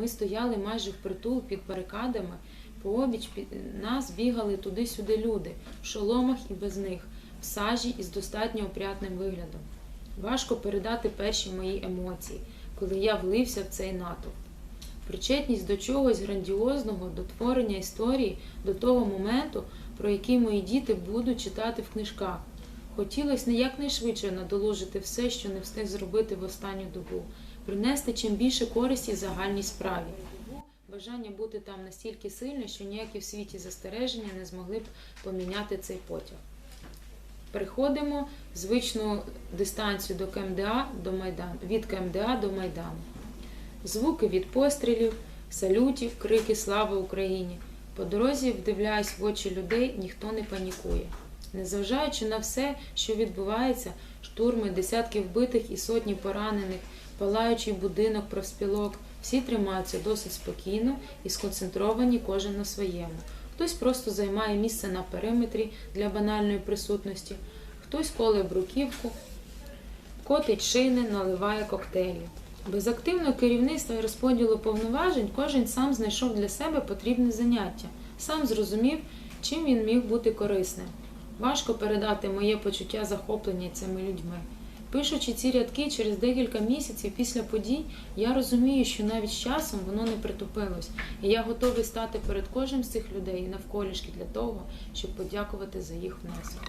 Ми стояли майже впритул під барикадами. Пообіч під нас бігали туди-сюди люди, в шоломах і без них, в сажі із достатньо опрятним виглядом. Важко передати перші мої емоції, коли я влився в цей натовп. Причетність до чогось грандіозного, до творення історії, до того моменту, про який мої діти будуть читати в книжках. Хотілося не якнайшвидше надолужити все, що не встиг зробити в останню добу, принести чим більше користі загальній справі. Бажання бути там настільки сильне, що ніякі в світі застереження не змогли б поміняти цей потяг. Переходимо звичну дистанцію до КМДА до Майдану, від КМДА до Майдану. Звуки від пострілів, салютів, крики Слава Україні. По дорозі вдивляюсь в очі людей, ніхто не панікує. Незважаючи на все, що відбувається, штурми, десятки вбитих і сотні поранених, палаючий будинок профспілок, всі тримаються досить спокійно і сконцентровані кожен на своєму. Хтось просто займає місце на периметрі для банальної присутності, хтось коле бруківку, котить шини, наливає коктейлі. Без активного керівництва і розподілу повноважень кожен сам знайшов для себе потрібне заняття, сам зрозумів, чим він міг бути корисним. Важко передати моє почуття захоплення цими людьми. Пишучи ці рядки через декілька місяців після подій, я розумію, що навіть з часом воно не притупилось, і я готовий стати перед кожним з цих людей навколішки для того, щоб подякувати за їх внесок.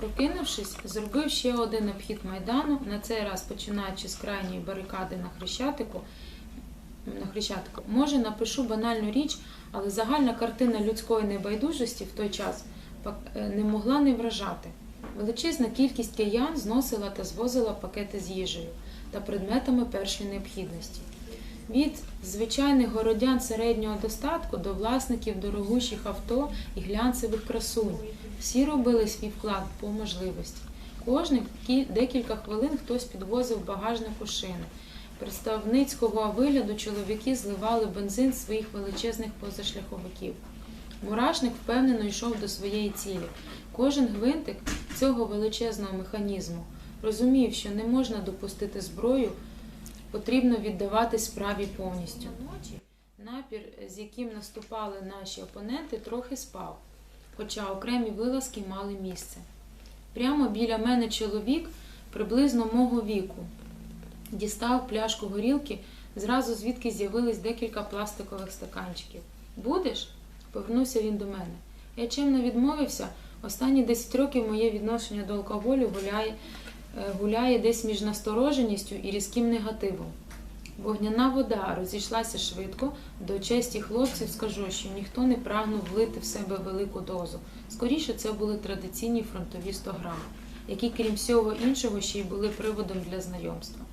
Прокинувшись, зробив ще один обхід майдану, на цей раз починаючи з крайньої барикади на Хрещатику. На Хрещатику. Може, напишу банальну річ, але загальна картина людської небайдужості в той час е, не могла не вражати. Величезна кількість киян зносила та звозила пакети з їжею та предметами першої необхідності. Від звичайних городян середнього достатку до власників дорогущих авто і глянцевих красунь. Всі робили свій вклад по можливості. Кожних декілька хвилин хтось підвозив багажнику шини. Представницького вигляду чоловіки зливали бензин своїх величезних позашляховиків. Мурашник впевнено йшов до своєї цілі. Кожен гвинтик цього величезного механізму розумів, що не можна допустити зброю, потрібно віддавати справі повністю. Напір, з яким наступали наші опоненти, трохи спав, хоча окремі вилазки мали місце. Прямо біля мене чоловік приблизно мого віку дістав пляшку горілки, зразу звідки з'явились декілька пластикових стаканчиків. Будеш? Повернувся він до мене. Я чимно відмовився. Останні 10 років моє відношення до алкоголю гуляє, е, гуляє десь між настороженістю і різким негативом. Вогняна вода розійшлася швидко. До честі хлопців скажу, що ніхто не прагнув влити в себе велику дозу. Скоріше це були традиційні фронтові 100 грам, які, крім всього іншого, ще й були приводом для знайомства.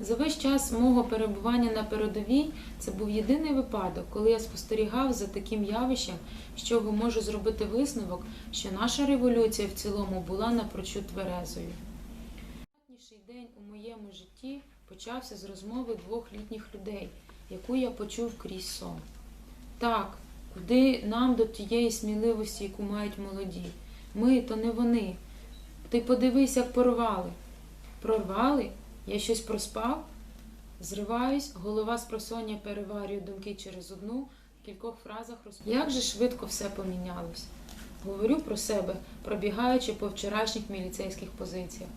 За весь час мого перебування на передовій це був єдиний випадок, коли я спостерігав за таким явищем, з чого можу зробити висновок, що наша революція в цілому була напрочуд тверезою. Найприємніший день у моєму житті почався з розмови двох літніх людей, яку я почув крізь сон. Так, куди нам до тієї сміливості, яку мають молоді? Ми то не вони. Ти подивись, як порвали. Прорвали? Я щось проспав? Зриваюсь, голова з просоння переварює думки через одну, в кількох фразах роз... Як же швидко все помінялось. Говорю про себе, пробігаючи по вчорашніх міліцейських позиціях.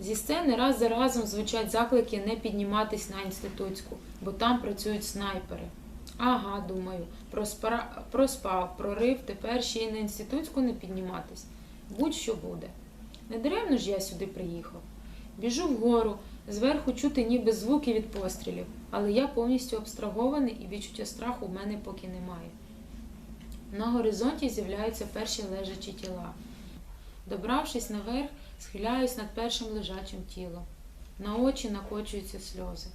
Зі сцени раз за разом звучать заклики не підніматись на інститутську, бо там працюють снайпери. Ага, думаю, проспара... проспав, прорив, тепер ще й на інститутську не підніматись. Будь-що буде. Не даремно ж я сюди приїхав. Біжу вгору, зверху чути ніби звуки від пострілів, але я повністю абстрагований і відчуття страху в мене поки немає. На горизонті з'являються перші лежачі тіла. Добравшись наверх, схиляюсь над першим лежачим тілом. На очі накочуються сльози.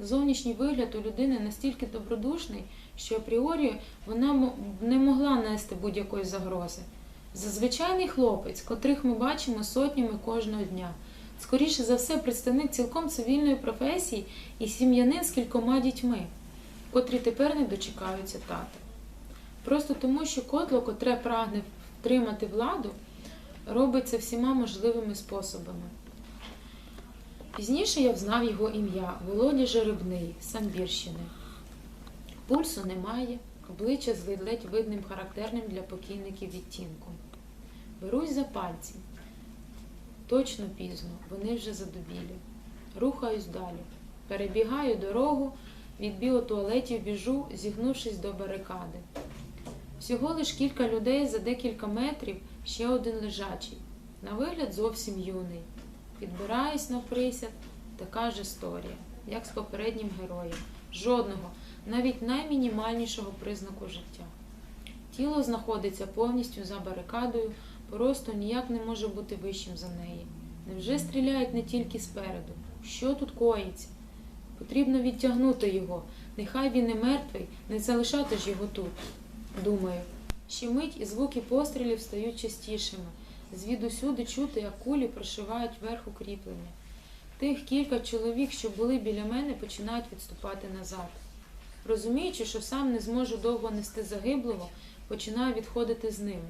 Зовнішній вигляд у людини настільки добродушний, що апріорі вона не могла нести будь-якої загрози. Зазвичайний хлопець, котрих ми бачимо сотнями кожного дня. Скоріше за все, представник цілком цивільної професії і сім'янин з кількома дітьми, котрі тепер не дочекаються тата. Просто тому, що котло, котре прагне втримати владу, робить це всіма можливими способами. Пізніше я взнав його ім'я Володя Жеребний, з Самбірщини. Пульсу немає, обличчя з ледь видним характерним для покійників відтінком. Берусь за пальці. Точно пізно, вони вже задубілі. Рухаюсь далі. Перебігаю дорогу, від біотуалетів біжу, зігнувшись до барикади. Всього лиш кілька людей за декілька метрів, ще один лежачий. На вигляд зовсім юний. Підбираюсь на присяд, така ж історія, як з попереднім героєм. Жодного, навіть наймінімальнішого признаку життя. Тіло знаходиться повністю за барикадою, просто ніяк не може бути вищим за неї. Невже стріляють не тільки спереду? Що тут коїться? Потрібно відтягнути його. Нехай він і мертвий, не залишати ж його тут. Думаю. Ще мить і звуки пострілів стають частішими. Звідусюди чути, як кулі прошивають верх укріплення. Тих кілька чоловік, що були біля мене, починають відступати назад. Розуміючи, що сам не зможу довго нести загиблого, починаю відходити з ними.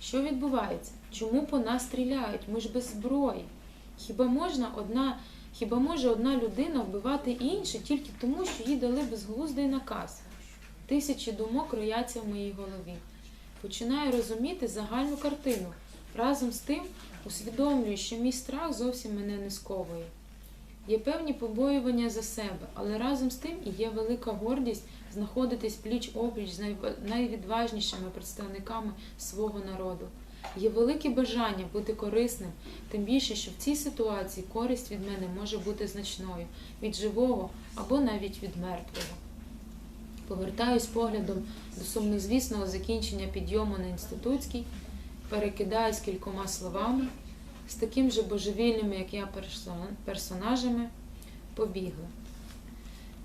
Що відбувається? Чому по нас стріляють? Ми ж без зброї. Хіба можна одна, хіба може одна людина вбивати іншу тільки тому, що їй дали безглуздий наказ? Тисячі думок рояться в моїй голові. Починаю розуміти загальну картину. Разом з тим усвідомлюю, що мій страх зовсім мене не сковує. Є певні побоювання за себе, але разом з тим і є велика гордість знаходитись пліч опліч з найвідважнішими представниками свого народу. Є велике бажання бути корисним, тим більше, що в цій ситуації користь від мене може бути значною від живого або навіть від мертвого. Повертаюсь поглядом до сумнозвісного закінчення підйому на інститутській, перекидаюсь кількома словами, з таким же божевільним, як я, персонажами, побігли.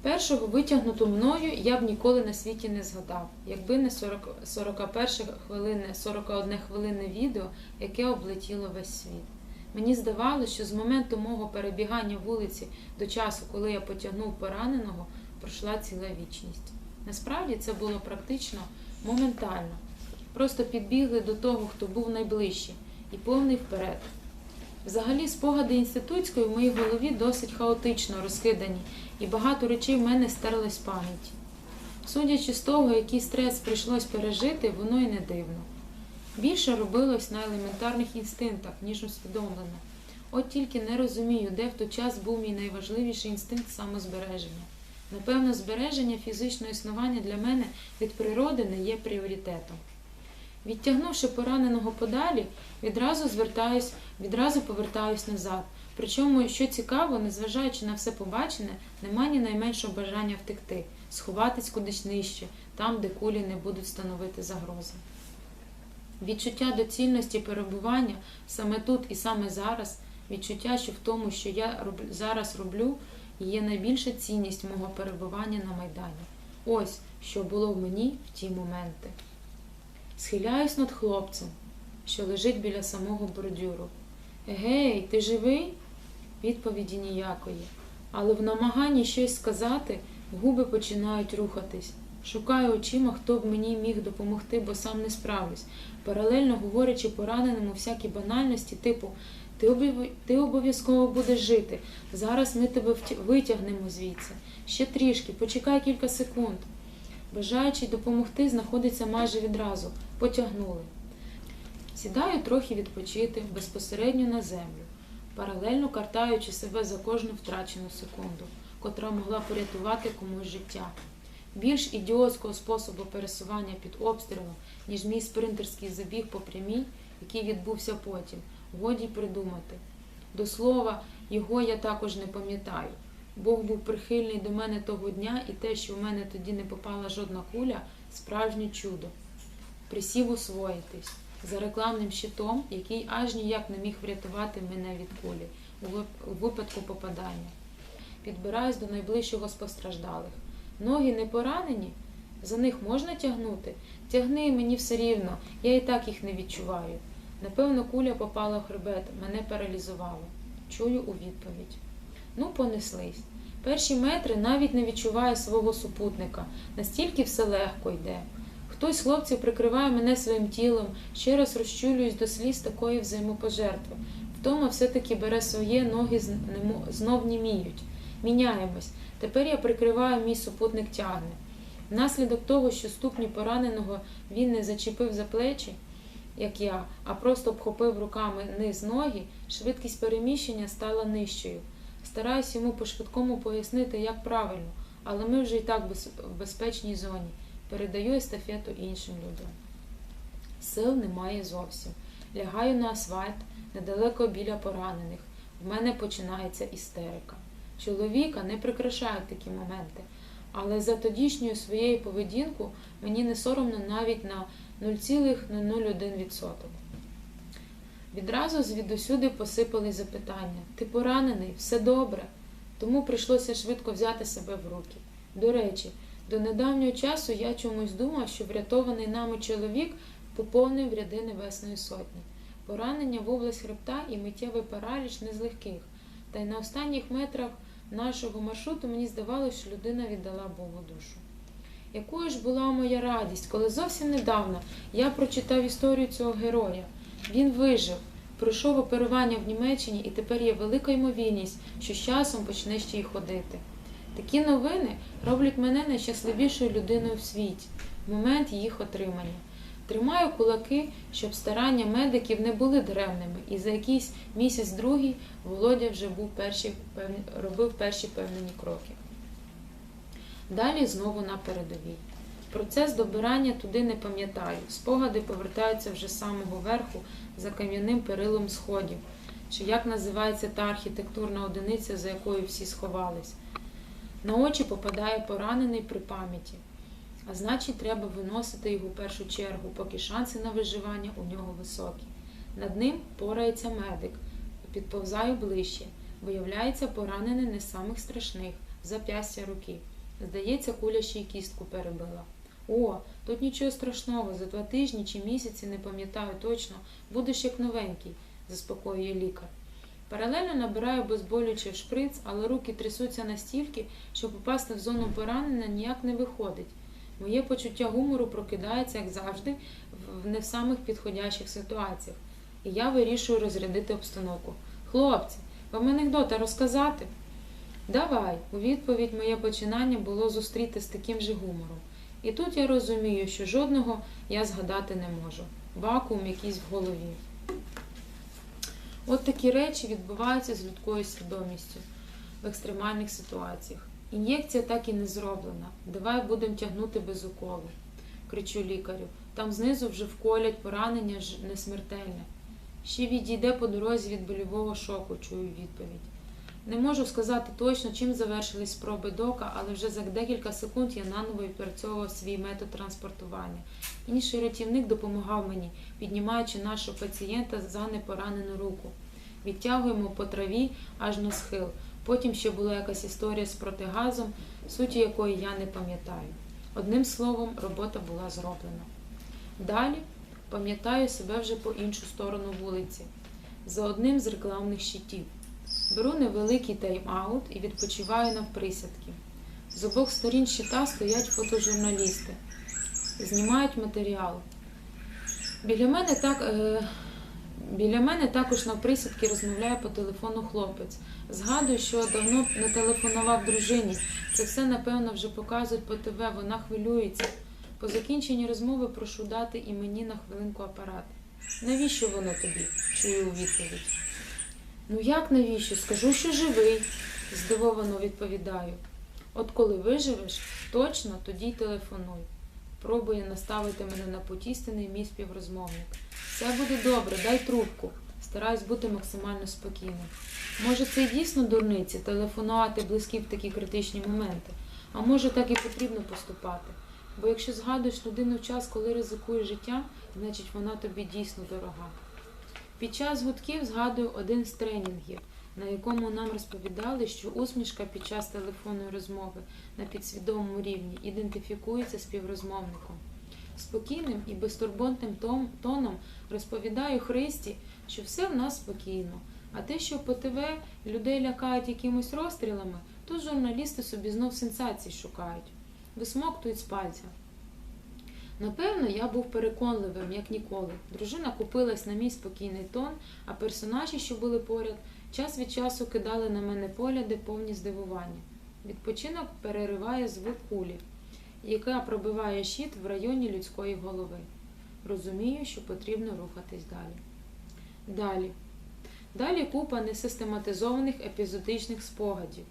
Першого витягнуту мною я б ніколи на світі не згадав, якби не 40, 41 хвилинне, 41 хвилинне відео, яке облетіло весь світ. Мені здавалося, що з моменту мого перебігання вулиці до часу, коли я потягнув пораненого, пройшла ціла вічність. Насправді це було практично моментально. Просто підбігли до того, хто був найближче, і повний вперед. Взагалі, спогади інститутської в моїй голові досить хаотично розкидані, і багато речей в мене стерлись з пам'яті. Судячи з того, який стрес прийшлось пережити, воно і не дивно. Більше робилось на елементарних інстинктах, ніж усвідомлено. От тільки не розумію, де в той час був мій найважливіший інстинкт самозбереження. Напевно, збереження фізичного існування для мене від природи не є пріоритетом. Відтягнувши пораненого подалі, відразу звертаюсь, відразу повертаюсь назад. Причому, що цікаво, незважаючи на все побачене, нема ні найменшого бажання втекти, сховатись кудись нижче, там, де кулі не будуть становити загрози. Відчуття доцільності перебування саме тут і саме зараз, відчуття, що в тому, що я зараз роблю, є найбільша цінність мого перебування на Майдані. Ось що було в мені в ті моменти. Схиляюсь над хлопцем, що лежить біля самого бордюру. Гей, ти живий? Відповіді ніякої. Але в намаганні щось сказати губи починають рухатись. Шукаю очима, хто б мені міг допомогти, бо сам не справлюсь. Паралельно говорячи пораненому всякі банальності, типу ти обов'язково будеш жити. Зараз ми тебе витягнемо звідси. Ще трішки, почекай кілька секунд. Бажаючий допомогти знаходиться майже відразу. Потягнули. Сідаю трохи відпочити безпосередньо на землю, паралельно картаючи себе за кожну втрачену секунду, котра могла порятувати комусь життя. Більш ідіотського способу пересування під обстрілом, ніж мій спринтерський забіг по прямій, який відбувся потім, годі й придумати. До слова, його я також не пам'ятаю. Бог був прихильний до мене того дня, і те, що в мене тоді не попала жодна куля, справжнє чудо. Присів усвоїтись за рекламним щитом, який аж ніяк не міг врятувати мене від кулі у випадку попадання. Підбираюсь до найближчого з постраждалих. Ноги не поранені, за них можна тягнути? Тягни мені все рівно, я і так їх не відчуваю. Напевно, куля попала в хребет, мене паралізувало. Чую у відповідь. Ну, понеслись. Перші метри навіть не відчуваю свого супутника, настільки все легко йде. Хтось з хлопців прикриває мене своїм тілом, ще раз розчулююсь до сліз такої взаємопожертви. Втома все-таки бере своє, ноги знов німіють. Міняємось. Тепер я прикриваю, мій супутник тягне. Внаслідок того, що ступні пораненого він не зачепив за плечі, як я, а просто обхопив руками низ ноги, швидкість переміщення стала нижчою. Стараюсь йому по-швидкому пояснити, як правильно, але ми вже і так в безпечній зоні. Передаю естафету іншим людям. Сил немає зовсім. Лягаю на асфальт недалеко біля поранених. В мене починається істерика. Чоловіка не прикрашають такі моменти, але за тодішньою своєю поведінку мені не соромно навіть на 0,001%. Відразу звідусюди посипали запитання: Ти поранений? Все добре? Тому прийшлося швидко взяти себе в руки. До речі, до недавнього часу я чомусь думав, що врятований нами чоловік поповнив ряди Небесної Сотні. Поранення в область хребта і миттєвий параліч не з легких. Та й на останніх метрах нашого маршруту мені здавалося, що людина віддала Богу душу. Якою ж була моя радість, коли зовсім недавно я прочитав історію цього героя. Він вижив, пройшов оперування в Німеччині і тепер є велика ймовірність, що з часом почне ще й ходити. Такі новини роблять мене найщасливішою людиною в світі в момент їх отримання. Тримаю кулаки, щоб старання медиків не були даремними, і за якийсь місяць-другий Володя вже був перші, певні, робив перші певнені кроки. Далі знову на передовій. Процес добирання туди не пам'ятаю. Спогади повертаються вже з самого верху за кам'яним перилом сходів, чи як називається та архітектурна одиниця, за якою всі сховались. На очі попадає поранений при пам'яті. А значить, треба виносити його в першу чергу, поки шанси на виживання у нього високі. Над ним порається медик. Підповзаю ближче. Виявляється, поранений не самих страшних зап'ястя руки. Здається, куля ще й кістку перебила. О, тут нічого страшного, за два тижні чи місяці, не пам'ятаю точно, будеш як новенький, заспокоює лікар. Паралельно набираю безболючий шприц, але руки трясуться настільки, що попасти в зону поранення ніяк не виходить. Моє почуття гумору прокидається, як завжди, в не в самих підходящих ситуаціях. І я вирішую розрядити обстановку. Хлопці, вам анекдота розказати? Давай, у відповідь моє починання було зустріти з таким же гумором. І тут я розумію, що жодного я згадати не можу. Вакуум якийсь в голові. От такі речі відбуваються з людською свідомістю в екстремальних ситуаціях. Ін'єкція так і не зроблена. Давай будемо тягнути без уколу, кричу лікарю. Там знизу вже вколять поранення ж не смертельне. Ще відійде по дорозі від больового шоку, чую відповідь. Не можу сказати точно, чим завершились спроби дока, але вже за декілька секунд я наново відпрацьовував свій метод транспортування. Інший рятівник допомагав мені, піднімаючи нашого пацієнта за непоранену руку. Відтягуємо по траві аж на схил. Потім ще була якась історія з протигазом, суті якої я не пам'ятаю. Одним словом, робота була зроблена. Далі пам'ятаю себе вже по іншу сторону вулиці, за одним з рекламних щитів. Беру невеликий тайм-аут і відпочиваю навприсядки. З обох сторін щита стоять фотожурналісти, знімають матеріал. Біля мене так. Е... Біля мене також навприсядки розмовляє по телефону хлопець. Згадую, що давно не телефонував дружині. Це все, напевно, вже показують по ТВ, вона хвилюється. По закінченні розмови прошу дати і мені на хвилинку апарат. Навіщо воно тобі? чую у відповідь. Ну як навіщо? Скажу, що живий, здивовано відповідаю. От коли виживеш, точно тоді й телефонуй. Пробує наставити мене на потістений мій співрозмовник. Все буде добре, дай трубку. Стараюсь бути максимально спокійним. Може, це й дійсно дурниці телефонувати близькі в такі критичні моменти, а може так і потрібно поступати. Бо якщо згадуєш людину в час, коли ризикуєш життя, значить вона тобі дійсно дорога. Під час гудків згадую один з тренінгів, на якому нам розповідали, що усмішка під час телефонної розмови на підсвідомому рівні ідентифікується співрозмовником. Спокійним і безтурботним тоном розповідаю Христі, що все в нас спокійно. А те, що по ТВ людей лякають якимось розстрілами, тут журналісти собі знов сенсацій шукають, висмоктують з пальця. Напевно, я був переконливим, як ніколи. Дружина купилась на мій спокійний тон, а персонажі, що були поряд, час від часу кидали на мене погляди повні здивування. Відпочинок перериває звук кулі. яка пробиває щит в районі людської голови. Розумію, що потрібно рухатись далі. Далі. Далі купа несистематизованих епізодичних спогадів.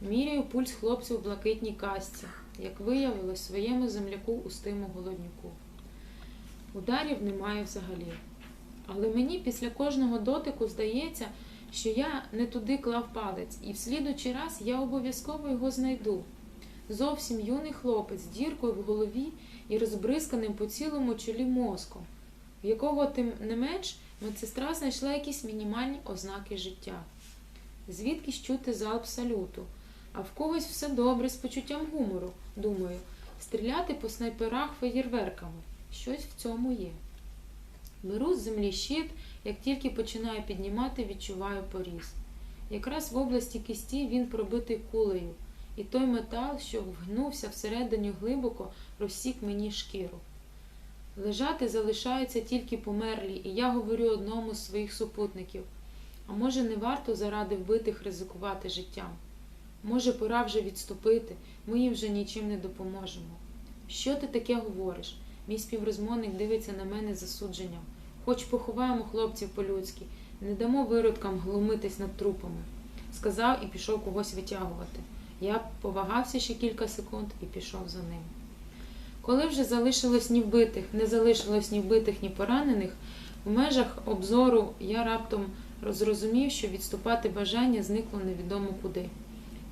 Міряю пульс хлопців у блакитній касці, як виявилось своєму земляку устиму голоднюку. Ударів немає взагалі. Але мені після кожного дотику здається, що я не туди клав палець, і в слідучий раз я обов'язково його знайду. Зовсім юний хлопець з діркою в голові і розбризканим по цілому чолі мозком, в якого тим не менш медсестра знайшла якісь мінімальні ознаки життя. Звідкись чути залп салюту, а в когось все добре з почуттям гумору, думаю, стріляти по снайперах феєрверками. Щось в цьому є. Беру з землі щит, як тільки починаю піднімати, відчуваю поріз. Якраз в області кисті він пробитий кулею, і той метал, що вгнувся всередині глибоко, розсік мені шкіру. Лежати залишаються тільки померлі, і я говорю одному з своїх супутників. А може, не варто заради вбитих ризикувати життям? Може, пора вже відступити, ми їм вже нічим не допоможемо. Що ти таке говориш? Мій співрозмовник дивиться на мене з засудженням. Хоч поховаємо хлопців по-людськи, не дамо виродкам глумитись над трупами. Сказав і пішов когось витягувати. Я повагався ще кілька секунд і пішов за ним. Коли вже залишилось ні вбитих, не залишилось ні вбитих, ні поранених, в межах обзору я раптом зрозумів, що відступати бажання зникло невідомо куди.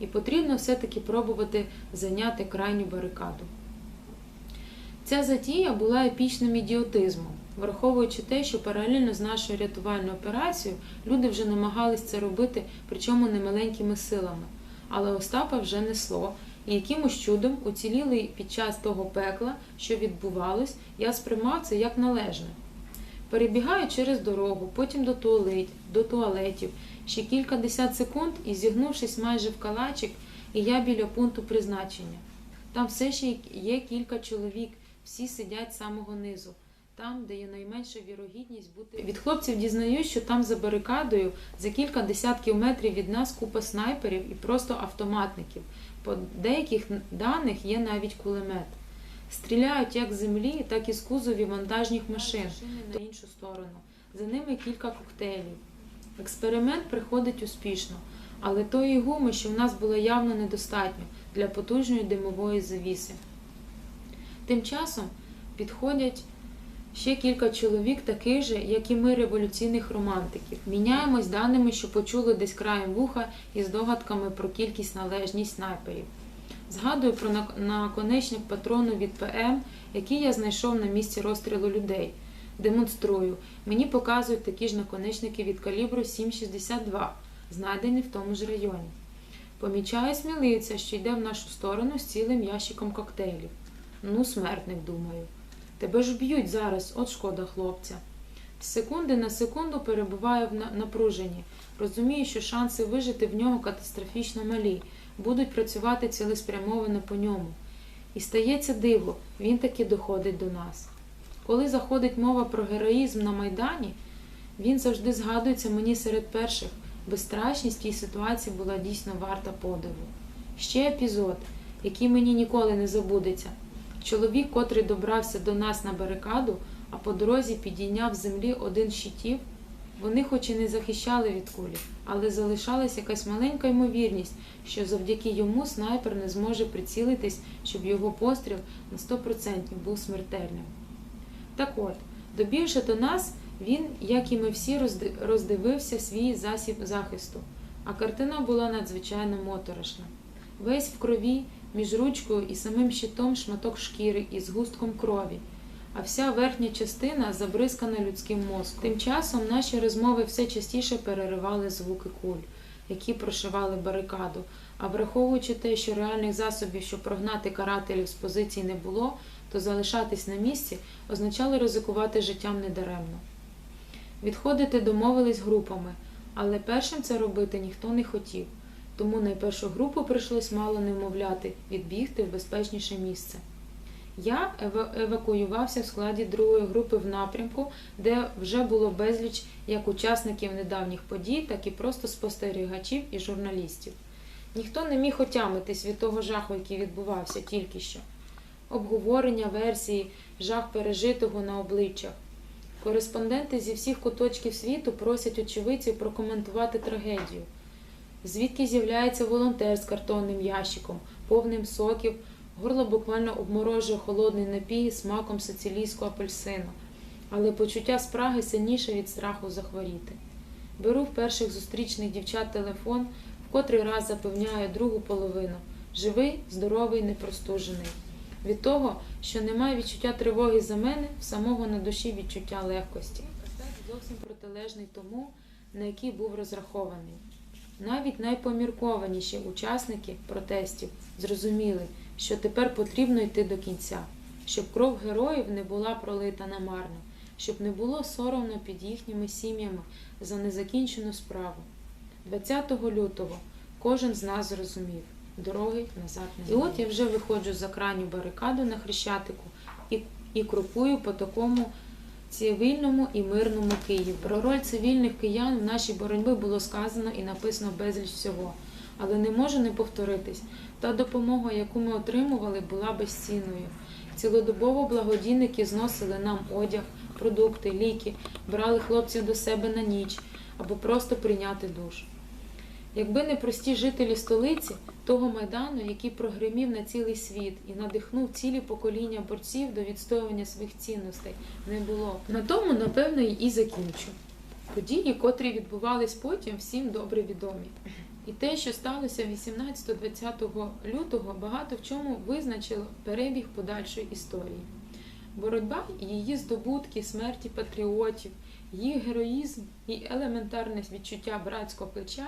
І потрібно все-таки пробувати зайняти крайню барикаду. Ця затія була епічним ідіотизмом, враховуючи те, що паралельно з нашою рятувальною операцією люди вже намагались це робити, причому немаленькими силами. Але Остапа вже несло, і якимось чудом уцілілий під час того пекла, що відбувалось, я сприймав це як належне. Перебігаю через дорогу, потім до туалетів, до туалетів, ще кількадесят секунд і, зігнувшись майже в калачик, і я біля пункту призначення. Там все ще є кілька чоловік, всі сидять з самого низу, там, де є найменша вірогідність бути. Від хлопців дізнаюсь, що там за барикадою за кілька десятків метрів від нас купа снайперів і просто автоматників. По деяких даних є навіть кулемет. Стріляють як з землі, так і з кузовів вантажних машин на іншу сторону. За ними кілька коктейлів. Експеримент приходить успішно, але тої гуми, що в нас було явно недостатньо для потужної димової завіси. Тим часом підходять ще кілька чоловік, таких же, як і ми, революційних романтиків. Міняємось даними, що почули десь краєм вуха і здогадками про кількість належність снайперів. Згадую про наконечник патрону від ПМ, який я знайшов на місці розстрілу людей. Демонструю. Мені показують такі ж наконечники від калібру 7,62, знайдені в тому ж районі. Помічаю сміливця, що йде в нашу сторону з цілим ящиком коктейлів. Ну, смертник, думаю. Тебе ж б'ють зараз, от шкода хлопця. З секунди на секунду перебуваю в напруженні. Розумію, що шанси вижити в нього катастрофічно малі, будуть працювати цілеспрямовано по ньому. І стається диво, він таки доходить до нас. Коли заходить мова про героїзм на Майдані, він завжди згадується мені серед перших. Безстрашність в тій ситуації була дійсно варта подиву. Ще епізод, який мені ніколи не забудеться. Чоловік, котрий добрався до нас на барикаду, а по дорозі підійняв з землі один щитів. Вони хоч і не захищали від кулі, але залишалась якась маленька ймовірність, що завдяки йому снайпер не зможе прицілитись, щоб його постріл на 100% був смертельним. Так от, добігши до нас, він, як і ми всі, роздивився свій засіб захисту, а картина була надзвичайно моторошна. Весь в крові, між ручкою і самим щитом шматок шкіри із густком крові, а вся верхня частина забризкана людським мозком. Тим часом наші розмови все частіше переривали звуки куль, які прошивали барикаду. А враховуючи те, що реальних засобів, щоб прогнати карателів з позицій не було, то залишатись на місці означало ризикувати життям недаремно. Відходити домовились групами, але першим це робити ніхто не хотів, тому найпершу групу прийшлось мало не вмовляти відбігти в безпечніше місце. Я евакуювався в складі другої групи в напрямку, де вже було безліч як учасників недавніх подій, так і просто спостерігачів і журналістів. Ніхто не міг отямитись від того жаху, який відбувався тільки що. Обговорення версії, жах пережитого на обличчях. Кореспонденти зі всіх куточків світу просять очевидців прокоментувати трагедію. Звідки з'являється волонтер з картонним ящиком, повним соків, горло буквально обморожує холодний напій смаком сицилійського апельсину, але почуття спраги сильніше від страху захворіти. Беру в перших зустрічних дівчат телефон, в котрий раз запевняю другу половину живий, здоровий, непростужений. Від того, що немає відчуття тривоги за мене, в самого на душі відчуття легкості. Зовсім протилежний тому, на який був розрахований. Навіть найпоміркованіші учасники протестів зрозуміли, що тепер потрібно йти до кінця, щоб кров героїв не була пролита намарно, щоб не було соромно під їхніми сім'ями за незакінчену справу. 20 лютого кожен з нас зрозумів дороги назад не І от я вже виходжу за крайню барикаду на Хрещатику і, і крокую по такому цивільному і мирному Києву. Про роль цивільних киян в нашій боротьбі було сказано і написано безліч всього. Але не може не повторитись. Та допомога, яку ми отримували, була безцінною. Цілодобово благодійники зносили нам одяг, продукти, ліки, брали хлопців до себе на ніч або просто прийняти душ. Якби не прості жителі столиці, того майдану, який прогримів на цілий світ і надихнув цілі покоління борців до відстоювання своїх цінностей, не було. На тому, напевно, і закінчу. Події, котрі відбувались потім, всім добре відомі. І те, що сталося 18-20 лютого, багато в чому визначило перебіг подальшої історії. Боротьба і її здобутки, смерті патріотів, їх героїзм і елементарне відчуття братського плеча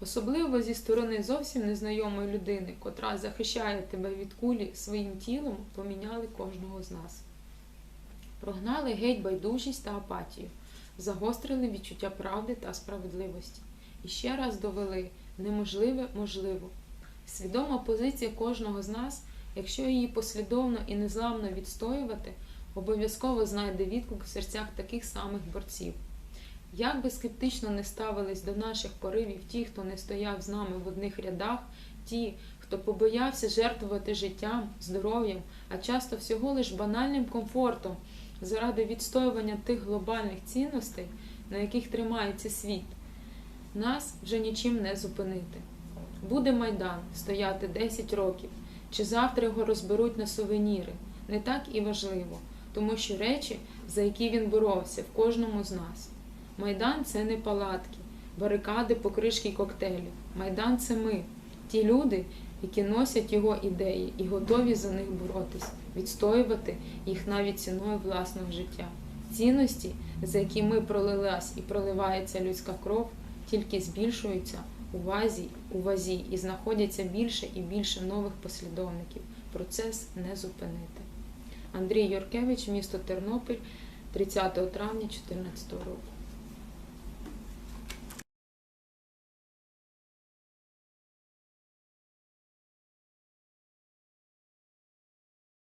особливо зі сторони зовсім незнайомої людини, котра захищає тебе від кулі своїм тілом, поміняли кожного з нас. Прогнали геть байдужість та апатію, загострили відчуття правди та справедливості. І ще раз довели неможливе можливо. Свідома позиція кожного з нас, якщо її послідовно і незламно відстоювати, обов'язково знайде відгук в серцях таких самих борців. Як би скептично не ставились до наших поривів ті, хто не стояв з нами в одних рядах, ті, хто побоявся жертвувати життям, здоров'ям, а часто всього лиш банальним комфортом заради відстоювання тих глобальних цінностей, на яких тримається світ, нас вже нічим не зупинити. Буде майдан стояти 10 років, чи завтра його розберуть на сувеніри, не так і важливо, тому що речі, за які він боровся, в кожному з нас. Майдан це не палатки, барикади, покришки коктейлі. Майдан це ми, ті люди, які носять його ідеї і готові за них боротись, відстоювати їх навіть ціною власного життя. Цінності, за які ми пролилась і проливається людська кров, тільки збільшуються у вазі, у вазі і знаходяться більше і більше нових послідовників. Процес не зупинити. Андрій Юркевич, місто Тернопіль, 30 травня 2014 року.